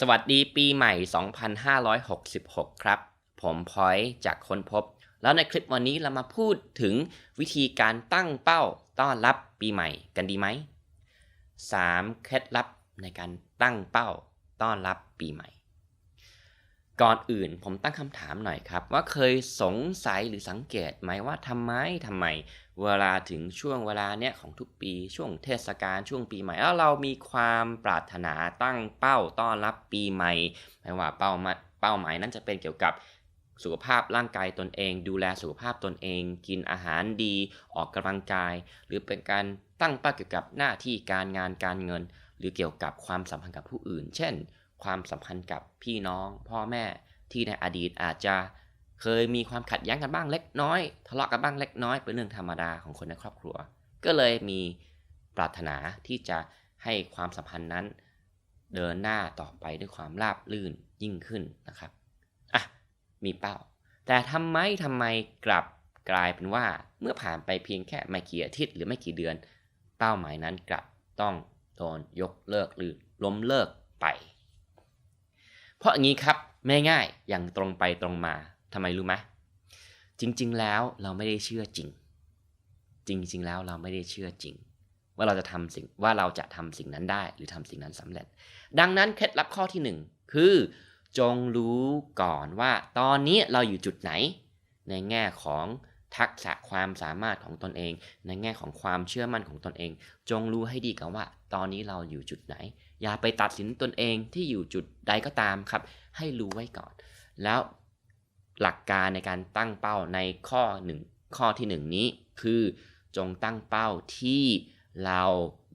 สวัสดีปีใหม่ 2566 ครับ ผมพอยจากค้นพบ แล้วในคลิปวันนี้เรามาพูดถึงวิธีการตั้งเป้าต้อนรับปีใหม่กันดีไหม 3. เคล็ดลับในการตั้งเป้าต้อนรับปีใหม่ ก่อนอื่นผมตั้งคำถามหน่อยครับ ว่าเคยสงสัยหรือสังเกตไหมว่าทำไมทำไม เวลาถึงช่วงเวลาเนี้ยของทุกปีช่วงเทศกาลช่วงปีใหม่แล้วเรามีความปรารถนาตั้งเป้าต้อนรับปีใหม่ไม่ว่าเป้ามาเป้าหมายนั้นจะเป็นเกี่ยวกับสุขภาพร่างกายตนเอง ดูแลสุขภาพตนเอง กินอาหารดี ออกกำลังกาย หรือเป็นการตั้งเป้าเกี่ยวกับหน้าที่การงานการเงิน หรือเกี่ยวกับความสัมพันธ์กับผู้อื่น เช่น ความสัมพันธ์กับพี่น้อง พ่อแม่ที่ในอดีตอาจจะ เคยมีความขัดแย้งกันบ้างเล็กน้อย ทะเลาะกันบ้างเล็กน้อยเป็นเรื่องธรรมดาของคนในครอบครัว ก็เลยมีปรารถนาที่จะให้ความสัมพันธ์นั้น เดินหน้าต่อไปด้วยความราบรื่นยิ่งขึ้นนะครับอะมีเป้า แต่ทำไมทำไมกลับกลายเป็นว่าเมื่อผ่านไปเพียงแค่ไม่กี่อาทิตย์หรือไม่กี่เดือน เป้าหมายนั้นกลับต้องโดนยกเลิกหรือล้มเลิกไป เพราะอย่างนี้ครับไม่ง่ายอย่างตรงไปตรงมา ทำไมรู้ไหมจริง ๆ แล้วเราไม่ได้เชื่อจริง จริง ๆ แล้วเราไม่ได้เชื่อจริง ว่าเราจะทำสิ่งว่าเราจะทำสิ่งนั้นได้หรือทำสิ่งนั้นสำเร็จ ดังนั้นเคล็ดลับข้อที่หนึ่งคือ จงรู้ก่อนว่า ตอนนี้เราอยู่จุดไหน ในแง่ของทักษะความสามารถของตนเอง ในแง่ของความเชื่อมั่นของตนเอง จงรู้ให้ดีกันว่า ตอนนี้เราอยู่จุดไหน อย่าไปตัดสินตนเองที่อยู่จุดใดก็ตามครับ ให้รู้ไว้ก่อน แล้ว หลักการในการตั้งเป้าในข้อหนึ่งข้อที่หนึ่งนี้ คือจงตั้งเป้าที่เรา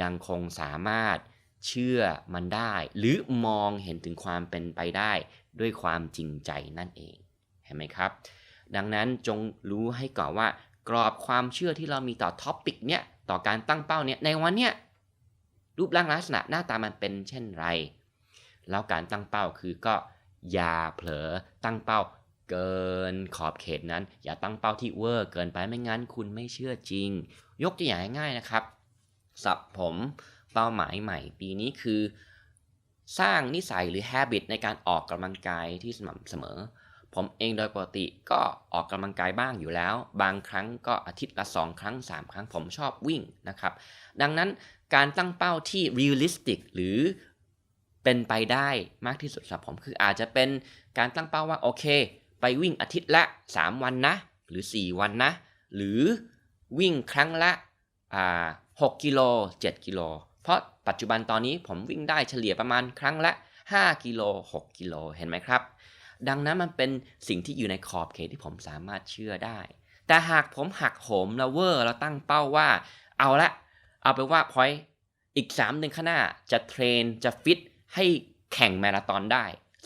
ยังคงสามารถเชื่อมันได้ หรือมองเห็นถึงความเป็นไปได้ด้วยความจริงใจนั่นเองเห็นไหมครับ ดังนั้นจงรู้ให้ก่อนว่ากรอบความเชื่อที่เรามีต่อท็อปิกเนี้ยต่อการตั้งเป้าเนี้ยในวันเนี้ยรูปร่างลักษณะหน้าตามันเป็นเช่นไร แล้วการตั้งเป้าคือก็อย่าเผลอตั้งเป้า เกินขอบเขตนั้น อย่าตั้งเป้าที่เวอร์เกินไปไม่งั้นคุณไม่เชื่อจริง ยกตัวอย่างง่ายๆนะครับสับผมเป้าหมายใหม่ ปีนี้คือ สร้างนิสัยหรือ habit ในการออกกำลังกายที่สม่ำเสมอ ผมเองโดยปกติก็ออกกำลังกายบ้างอยู่แล้ว บางครั้งก็อาทิตย์ละ 2 ครั้ง 3 ครั้งผมชอบวิ่งนะครับ ดังนั้นการตั้งเป้าที่ realistic หรือเป็นไปได้มากที่สุดสำหรับผมคืออาจจะเป็นการตั้งเป้าว่าโอเค ไปวิ่งอาทิตย์ละ 3 วันนะ หรือ 4 วันนะ หรือวิ่งครั้งละอ่า6กิโล7กิโลเพราะปัจจุบันตอนนี้ผมวิ่งได้เฉลี่ยประมาณครั้งละ 5 กิโล6กิโลเห็นไหมครับ ดังนั้นมันเป็นสิ่งที่อยู่ในขอบเขตที่ผมสามารถเชื่อได้ แต่หากผมหักโหมแล้วเวอร์แล้วตั้งเป้าว่า เอาละ เอาไปว่าพอยอีก3เดือนข้างหน้าจะเทรนจะฟิตให้แข่งมาราธอนได้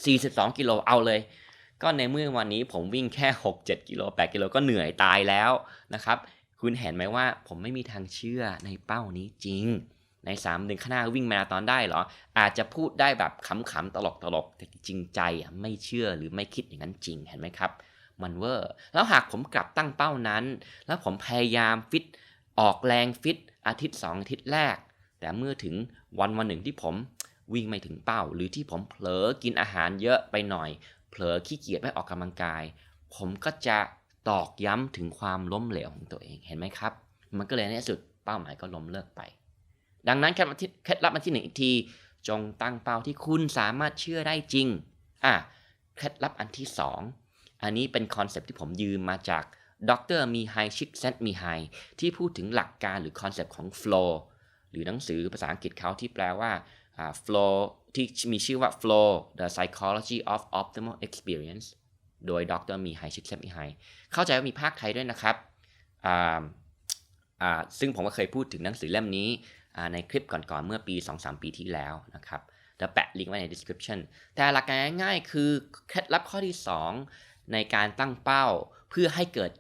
42 กิโลเอาเลย ก็ในเมื่อวันนี้ผมวิ่งแค่ 6-7 กิโล8กิโลก็เหนื่อยตายแล้วนะครับ คุณเห็นไหมว่าผมไม่มีทางเชื่อในเป้านี้จริง ใน3เดือนข้างหน้าวิ่งมาราธอนได้เหรอ อาจจะพูดได้แบบขำๆตลกๆแต่จริงใจไม่เชื่อหรือไม่คิดอย่างนั้นจริงเห็นไหมครับ มันเวอร์แล้วหากผมกลับตั้งเป้านั้น แล้วผมพยายามฟิตออกแรงฟิตอาทิตย์ 2 อาทิตย์แรก แต่เมื่อถึงวันวันหนึ่งที่ผมวิ่งไม่ถึงเป้า หรือที่ผมเผลอกินอาหารเยอะไปหน่อย เผลอขี้เกียจไม่ออกกำลังกาย ผมก็จะตอกย้ำถึงความล้มเหลวของตัวเองเห็นไหมครับ มันก็เลยในที่สุดเป้าหมายก็ล้มเลิกไป ดังนั้นเคล็ดลับมาที่หนึ่งอีกที จงตั้งเป้าที่คุณสามารถเชื่อได้จริงอะเคล็ดลับอันที่สองอันนี้เป็นคอนเซปที่ผมยืมมาจากดรมีไฮชิกเซนต์มีไฮที่พูดถึงหลักการหรือคอนเซปต์ของ flow หรือหนังสือภาษาอังกฤษเขาที่แปลว่า flow ที่มีชื่อว่า flow the psychology of optimal experience โดยดรมีไฮชิกเซมีไฮเข้าใจว่ามีภาคไทยด้วยนะครับซึ่งผมก็เคยพูดถึงหนังสือเล่มนี้ในคลิปก่อนๆ เมื่อปี 2-3 ปีที่แล้วนะครับเดี๋ยวแปะลิงก์ไว้ใน description แต่หลักการง่ายๆ คือเคล็ดลับข้อที่ 2 ในการตั้งเป้า เพื่อให้เกิด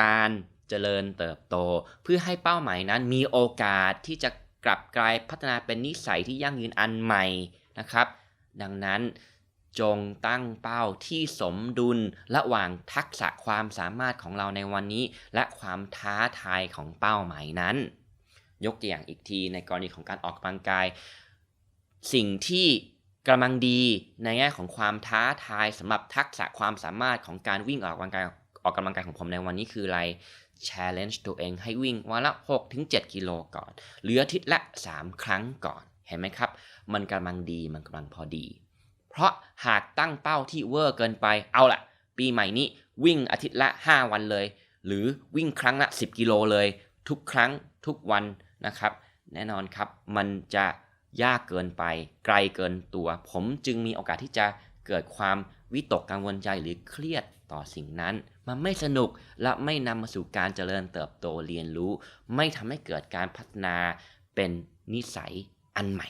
การเจริญเติบโต เพื่อให้เป้าหมายนั้นมีโอกาสที่จะกลับกลายพัฒนาเป็นนิสัยที่ยั่งยืนอันใหม่ นะครับ ดังนั้นจงตั้งเป้าที่สมดุลระหว่างทักษะความสามารถของเราในวันนี้ และความท้าทายของเป้าหมายนั้น ยกตัวอย่างอีกทีในกรณีของการออกกำลังกาย สิ่งที่กำลังดีในแง่ของความท้าทายสำหรับทักษะความสามารถของการวิ่งออกกำลังกายออกกำลังกายของผมในวันนี้คืออะไร challenge ตัวเองให้วิ่งวันละ 6-7 กิโลก่อน เหลืออาทิตย์ละ 3 ครั้งก่อน เห็นไหมครับ มันกำลังดีมันกำลังพอดี เพราะหากตั้งเป้าที่เวอร์เกินไปเอาละปีใหม่นี้วิ่งอาทิตย์ละ 5 วันเลย หรือวิ่งครั้งละ 10 กิโลเลย ทุกครั้งทุกวันนะครับ แน่นอนครับมันจะยากเกินไป ไกลเกินตัว ผมจึงมีโอกาสที่จะเกิดความวิตกกังวลใจหรือเครียดต่อสิ่งนั้น มันไม่สนุกและไม่นำมาสู่การเจริญเติบโตเรียนรู้ ไม่ทำให้เกิดการพัฒนาเป็นนิสัยอันใหม่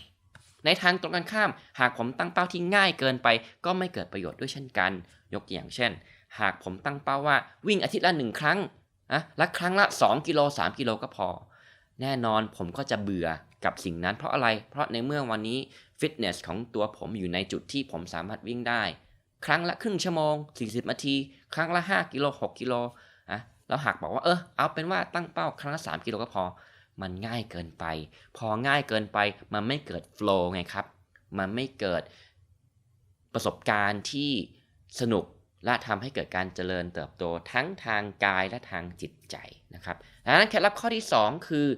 ในทางตรงกันข้าม หากผมตั้งเป้าที่ง่ายเกินไป ก็ไม่เกิดประโยชน์ด้วยเช่นกัน ยกตัวอย่างเช่น หากผมตั้งเป้าว่าวิ่งอาทิตย์ละหนึ่งครั้งนะและครั้งละ 2 กิโล 3 กิโลก็พอ แน่นอนผมก็จะเบื่อกับสิ่งนั้นเพราะอะไร เพราะในเมื่อวันนี้ฟิตเนสของตัวผมอยู่ในจุดที่ผมสามารถวิ่งได้ ครั้งละครึ่งชั่วโมง 40 นาที ครั้งละ 5 กิโล 6 กิโลอะแล้วหากบอกว่าเออเอาเป็นว่าตั้งเป้าครั้งละ 3 กิโลก็พอ มันง่ายเกินไป พอง่ายเกินไปมันไม่เกิดโฟล์ไงครับ มันไม่เกิดประสบการณ์ที่สนุกและทำให้เกิดการเจริญเติบโตทั้งทางกายและทางจิตใจนะครับดังนั้นเคล็ดลับข้อที่ 2 คือ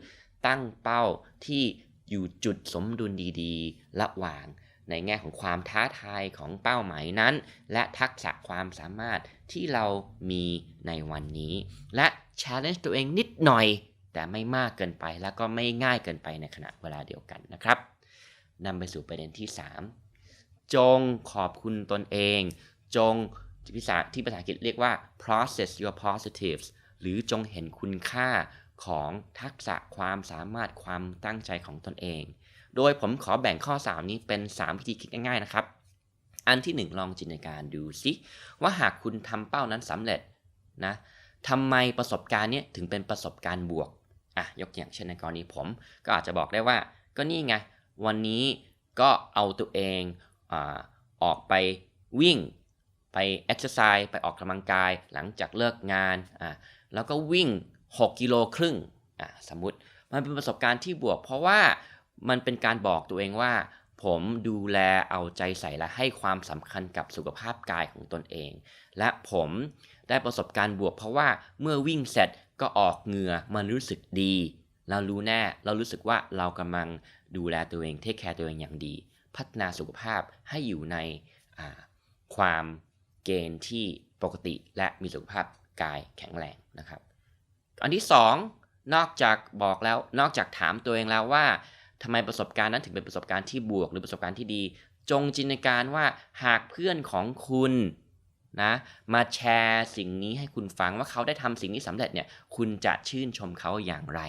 ตั้งเป้าที่อยู่จุดสมดุลดีๆ ระหว่างในแง่ของความท้าทายของเป้าหมายนั้น และทักษะความสามารถที่เรามีในวันนี้ และ challenge ตัวเองนิดหน่อย แต่ไม่มากเกินไปแล้วก็ไม่ง่ายเกินไปในขณะเวลาเดียวกันนะครับนำไปสู่ประเด็นที่ 3 จงขอบคุณตนเอง จงภาษาที่ภาษาอังกฤษเรียกว่า process your positives หรือจงเห็นคุณค่าของทักษะความสามารถความตั้งใจของตนเอง โดยผมขอแบ่งข้อ 3 นี้เป็น 3 วิธีคิดง่ายๆนะครับ อันที่ 1 ลองจินตนาการดูสิว่าหากคุณทำเป้านั้นสำเร็จนะทำไมประสบการณ์นี้ถึงเป็นประสบการณ์บวก อะยกอย่างเช่นในกรณีผมก็อาจจะบอกได้ว่า ก็นี่ไง วันนี้ก็เอาตัวเองอออกไปวิ่งไปเอ็กซ์ไซส์ไปออกกำลังกายหลังจากเลิกงานอะแล้วก็วิ่ง 6 กิโลครึ่งอะสมมติมันเป็นประสบการณ์ที่บวก เพราะว่ามันเป็นการบอกตัวเองว่า ผมดูแลเอาใจใส่และให้ความสำคัญกับสุขภาพกายของตนเอง และผมได้ประสบการณ์บวก เพราะว่าเมื่อวิ่งเสร็จ ก็ออกเหงื่อมันรู้สึกดี เรารู้แน่เรารู้สึกว่าเรากำลังดูแลตัวเองเทคแคร์ตัวเองอย่างดี พัฒนาสุขภาพให้อยู่ในความเกณฑ์ที่ปกติและมีสุขภาพกายแข็งแรงนะครับ อันที่ 2 นอกจากบอกแล้วนอกจากถามตัวเองแล้วว่าทำไมประสบการณ์นั้นถึงเป็นประสบการณ์ที่บวกหรือประสบการณ์ที่ดี จงจินตนาการว่าหากเพื่อนของคุณ นะมาแชร์สิ่งนี้ให้คุณฟังว่าเขาได้ทำสิ่งนี้สำเร็จเนี่ยคุณจะชื่นชมเขาอย่างไร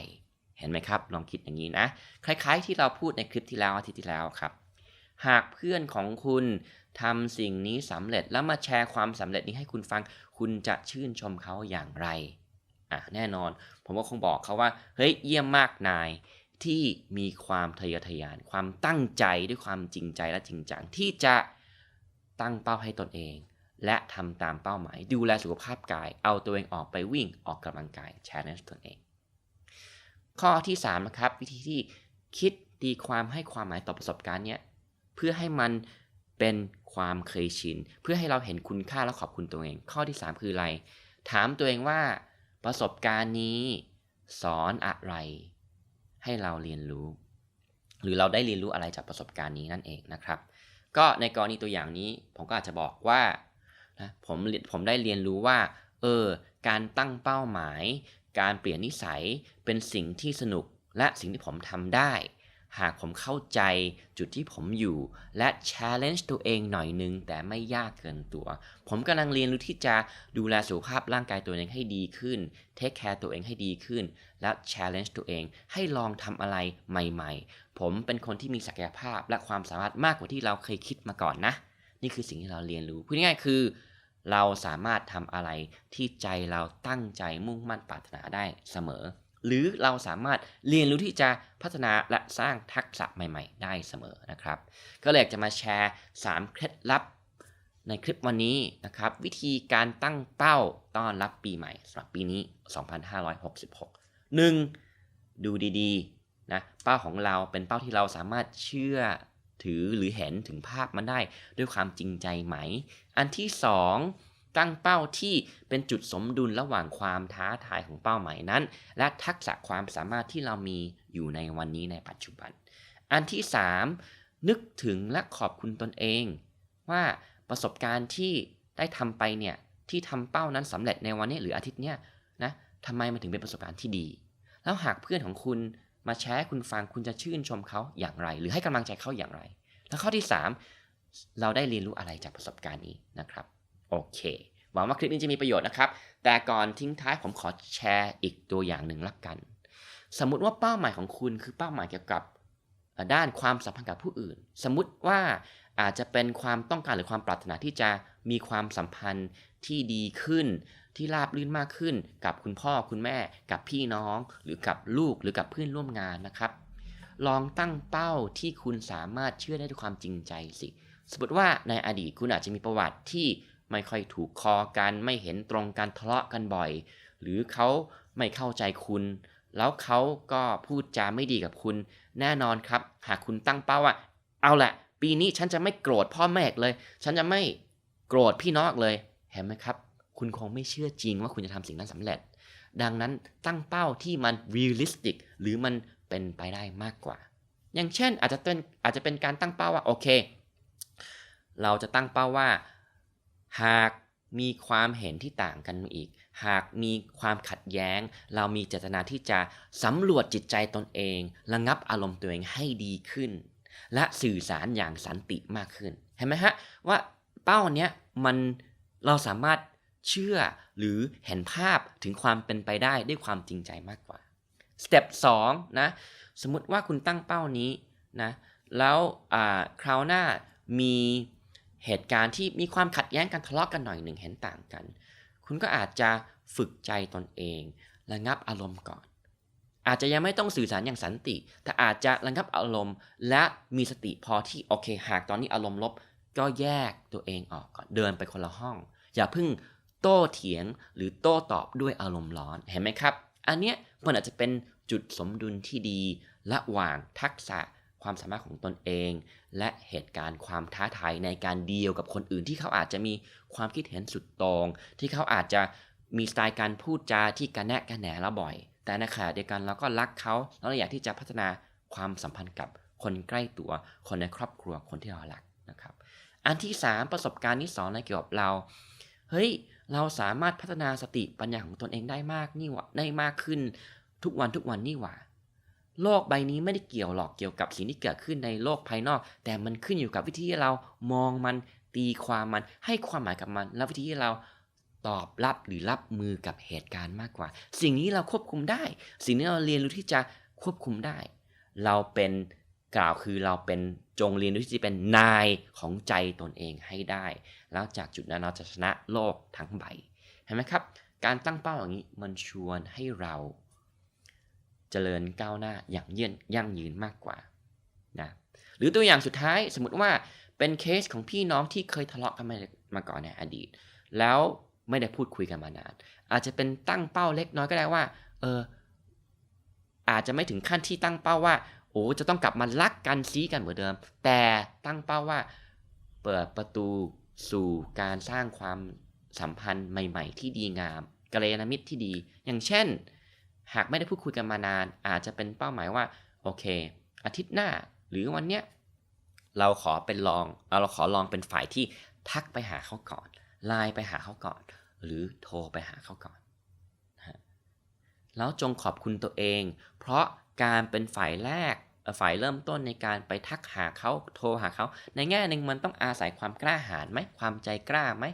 เห็นไหมครับ ลองคิดอย่างนี้นะ คล้ายๆ ที่เราพูดในคลิปที่แล้วอาทิตย์ที่แล้วครับ หากเพื่อนของคุณทำสิ่งนี้สำเร็จแล้วมาแชร์ความสำเร็จนี้ให้คุณฟัง คุณจะชื่นชมเขาอย่างไรอะแน่นอน ผมก็คงบอกเขาว่าเฮ้ยเยี่ยมมากนายที่มีความทะเยอทะยาน ความตั้งใจด้วยความจริงใจและจริงจังที่จะตั้งเป้าให้ตนเอง และทำตามเป้าหมาย ดูแลสุขภาพกาย เอาตัวเองออกไปวิ่งออกกำลังกาย challenge ตนเอง ข้อที่3นะครับวิธีที่คิดตีความให้ความหมายต่อประสบการณ์เนี้ยเพื่อให้มันเป็นความเคยชิน เพื่อให้เราเห็นคุณค่าและขอบคุณตัวเอง ข้อที่ 3 คืออะไร ถามตัวเองว่าประสบการณ์นี้ สอนอะไร ให้เราเรียนรู้ หรือเราได้เรียนรู้อะไรจากประสบการณ์นี้นั่นเองนะครับ ก็ในกรณีตัวอย่างนี้ผมก็อาจจะบอกว่า นะผมผมได้เรียนรู้ว่า เออ การตั้งเป้าหมาย การเปลี่ยนนิสัยเป็นสิ่งที่สนุกและสิ่งที่ผมทำได้ หากผมเข้าใจจุดที่ผมอยู่ และ challenge ตัวเองหน่อยนึง แต่ไม่ยากเกินตัว ผมกำลังเรียนรู้ที่จะดูแลสุขภาพร่างกายตัวเองให้ดีขึ้น take care ตัวเองให้ดีขึ้น และ challenge ตัวเองให้ลองทำอะไรใหม่ ๆ ผมเป็นคนที่มีศักยภาพและความสามารถมากกว่าที่เราเคยคิดมาก่อนนะ นี่คือสิ่งที่เราเรียนรู้พูดง่ายๆคือ เราสามารถทำอะไรที่ใจเราตั้งใจมุ่งมั่นปรารถนาได้เสมอ หรือเราสามารถเรียนรู้ที่จะพัฒนาและสร้างทักษะใหม่ ๆ ได้เสมอนะครับ ก็เลยจะมาแชร์ 3 เคล็ดลับในคลิปวันนี้นะครับ วิธีการตั้งเป้าต้อนรับปีใหม่สำหรับปีนี้ 2566 1. ดูดีๆนะเป้าของเราเป็นเป้าที่เราสามารถเชื่อ ถือหรือเห็นถึงภาพมันได้ด้วยความจริงใจไหม อันที่สองตั้งเป้าที่เป็นจุดสมดุลระหว่างความท้าทายของเป้าหมายนั้น และทักษะความสามารถที่เรามีอยู่ในวันนี้ในปัจจุบัน อันที่สามนึกถึงและขอบคุณตนเอง ว่าประสบการณ์ที่ได้ทำไปเนี่ยที่ทำเป้านั้นสำเร็จในวันนี้หรืออาทิตย์เนี้ยนะทำไมมันถึงเป็นประสบการณ์ที่ดี แล้วหากเพื่อนของคุณ มาแชร์ให้คุณฟังคุณจะชื่นชมเขาอย่างไร หรือให้กำลังใจเขาอย่างไร แล้วข้อที่ 3 เราได้เรียนรู้อะไรจากประสบการณ์นี้นะครับโอเคหวังว่าคลิปนี้จะมีประโยชน์นะครับ แต่ก่อนทิ้งท้ายผมขอแชร์อีกตัวอย่างหนึ่งละกัน สมมุติว่าเป้าหมายของคุณคือเป้าหมายเกี่ยวกับด้านความสัมพันธ์กับผู้อื่น สมมุติว่าอาจจะเป็นความต้องการหรือความปรารถนาที่จะมีความสัมพันธ์ที่ดีขึ้น ที่ราบรื่นมากขึ้น กับคุณพ่อคุณแม่ กับพี่น้อง หรือกับลูกหรือกับเพื่อนร่วมงานนะครับ ลองตั้งเป้าที่คุณสามารถเชื่อได้ด้วยความจริงใจสิ สมมติว่าในอดีตคุณอาจจะมีประวัติที่ไม่ค่อยถูกคอกัน ไม่เห็นตรงกันทะเลาะกันบ่อย หรือเขาไม่เข้าใจคุณ แล้วเขาก็พูดจาไม่ดีกับคุณ แน่นอนครับ หากคุณตั้งเป้าว่าเอาแหละ ปีนี้ฉันจะไม่โกรธพ่อแม่เลย ฉันจะไม่โกรธพี่น้องเลย เห็นไหมครับ คุณคงไม่เชื่อจริงว่าคุณจะทำสิ่งนั้นสำเร็จ ดังนั้นตั้งเป้าที่มัน realistic หรือมันเป็นไปได้มากกว่า อย่างเช่นอาจจะเป็นอาจจะเป็นการตั้งเป้าว่าโอเค เราจะตั้งเป้าว่า หากมีความเห็นที่ต่างกันอีก หากมีความขัดแย้ง เรามีเจตนาที่จะสำรวจจิตใจตนเอง ระงับอารมณ์ตัวเองให้ดีขึ้น และสื่อสารอย่างสันติมากขึ้น เห็นไหมฮะว่าเป้าเนี้ยมันเราสามารถ เชื่อหรือเห็นภาพถึงความเป็นไปได้ด้วยความจริงใจมากกว่าสเต็ป2นะสมมติว่าคุณตั้งเป้านี้นะแล้วคราวหน้ามีเหตุการณ์ที่มีความขัดแย้งกันทะเลาะกันหน่อยหนึ่งเห็นต่างกัน คุณก็อาจจะฝึกใจตนเองระงับอารมณ์ก่อน อาจจะยังไม่ต้องสื่อสารอย่างสันติ แต่อาจจะระงับอารมณ์ และมีสติพอที่โอเค หากตอนนี้อารมณ์ลบ ก็แยกตัวเองออกก่อนเดินไปคนละห้อง อย่าเพิ่ง โต้เถียงหรือโต้ตอบด้วยอารมณ์ร้อนเห็นไหมครับ อันเนี้ยมันอาจจะเป็นจุดสมดุลที่ดี ระหว่างทักษะความสามารถของตนเอง และเหตุการณ์ความท้าทายในการเดียวกับคนอื่นที่เขาอาจจะมีความคิดเห็นสุดโตรงที่เขาอาจจะมีสไตล์การพูดจาที่กระแนะกระแหนเราบ่อย แต่ในขณะเดียวกันเราก็รักเขาแล้วเราอยากที่จะพัฒนาความสัมพันธ์กับคนใกล้ตัวคนในครอบครัวคนที่เรารักนะครับ อันที่ 3 ประสบการณ์ที่สอนอะไรเกี่ยวกับเราเฮ้ย เราสามารถพัฒนาสติปัญญาของตนเองได้มากนี่หว่าได้มากขึ้น ทุกวันทุกวันนี่หว่า โลกใบนี้ไม่ได้เกี่ยวหรอกเกี่ยวกับสิ่งที่เกิดขึ้นในโลกภายนอก แต่มันขึ้นอยู่กับวิธีที่เรามองมันตีความมันให้ความหมายกับมัน และวิธีที่เราตอบรับหรือรับมือกับเหตุการณ์มากกว่า สิ่งนี้เราควบคุมได้ สิ่งนี้เราเรียนรู้ที่จะควบคุมได้ เราเป็นกล่าวคือเราเป็นจงเรียนรู้ที่จะเป็นนายของใจตนเองให้ได้ แล้วจากจุดนั้นเราจะชนะโลกทั้งใบเห็นไหมครับ การตั้งเป้าอย่างนี้มันชวนให้เราเจริญก้าวหน้าอย่างเยืนยั่งยืนมากกว่านะหรือตัวอย่างสุดท้ายสมมติว่าเป็นเคสของพี่น้องที่เคยทะเลาะกันมามาก่อนในอดีต แล้วไม่ได้พูดคุยกันมานาน อาจจะเป็นตั้งเป้าเล็กน้อยก็ได้ว่าเอออาจจะไม่ถึงขั้นที่ตั้งเป้าว่าโอ้จะต้องกลับมารักกันซีกันเหมือนเดิม แต่ตั้งเป้าว่า เปิดประตู สู่การสร้างความสัมพันธ์ใหม่ ๆ ที่ดีงามกัลยาณมิตรที่ดี อย่างเช่น หากไม่ได้พูดคุยกันมานาน อาจจะเป็นเป้าหมายว่า โอเค อาทิตย์หน้าหรือวันเนี้ยเราขอเป็นลองเราขอลองเป็นฝ่ายที่ทักไปหาเขาก่อนไลน์ไปหาเขาก่อน หรือโทรไปหาเขาก่อนแล้วจงขอบคุณตัวเอง เพราะการเป็นฝ่ายแรก ฝ่ายเริ่มต้นในการไปทักหาเขาโทรหาเขา ในแง่หนึ่งมันต้องอาศัยความกล้าหาญไหมความใจกล้าไหม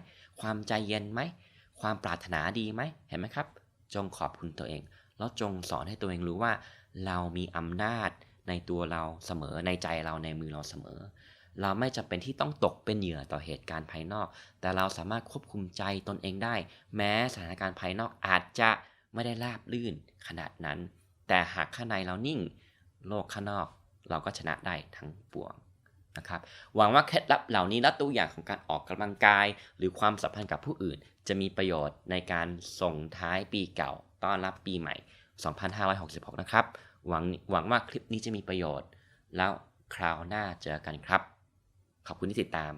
ความใจเย็นไหมความปรารถนาดีไหมเห็นไหมครับ จงขอบคุณตัวเอง แล้วจงสอนให้ตัวเองรู้ว่า เรามีอำนาจในตัวเราเสมอในใจเราในมือเราเสมอ เราไม่จำเป็นที่ต้องตกเป็นเหยื่อต่อเหตุการณ์ภายนอก แต่เราสามารถควบคุมใจตนเองได้ แม้สถานการณ์ภายนอกอาจจะไม่ได้ราบลื่นขนาดนั้น แต่หากข้างในเรานิ่ง โลกข้างนอก เราก็ชนะได้ทั้งปวงนะครับ หวังว่าเคล็ดลับเหล่านี้และตัวอย่างของการออกกำลังกาย หรือความสัมพันธ์กับผู้อื่น จะมีประโยชน์ในการส่งท้ายปีเก่าต้อนรับปีใหม่ 2566 นะครับ หวังหวังว่าคลิปนี้จะมีประโยชน์ แล้วคราวหน้าเจอกันครับ ขอบคุณที่ติดตาม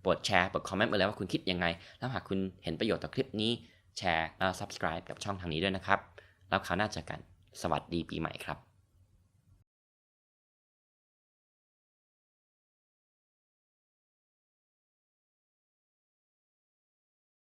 โปรดแชร์โปรดคอมเมนต์มาเลยว่าคุณคิดยังไง แล้วหากคุณเห็นประโยชน์ต่อคลิปนี้แชร์แล้ว subscribe กับช่องทางนี้ด้วยนะครับ แล้วคราวหน้าเจอกัน สวัสดีปีใหม่ครับ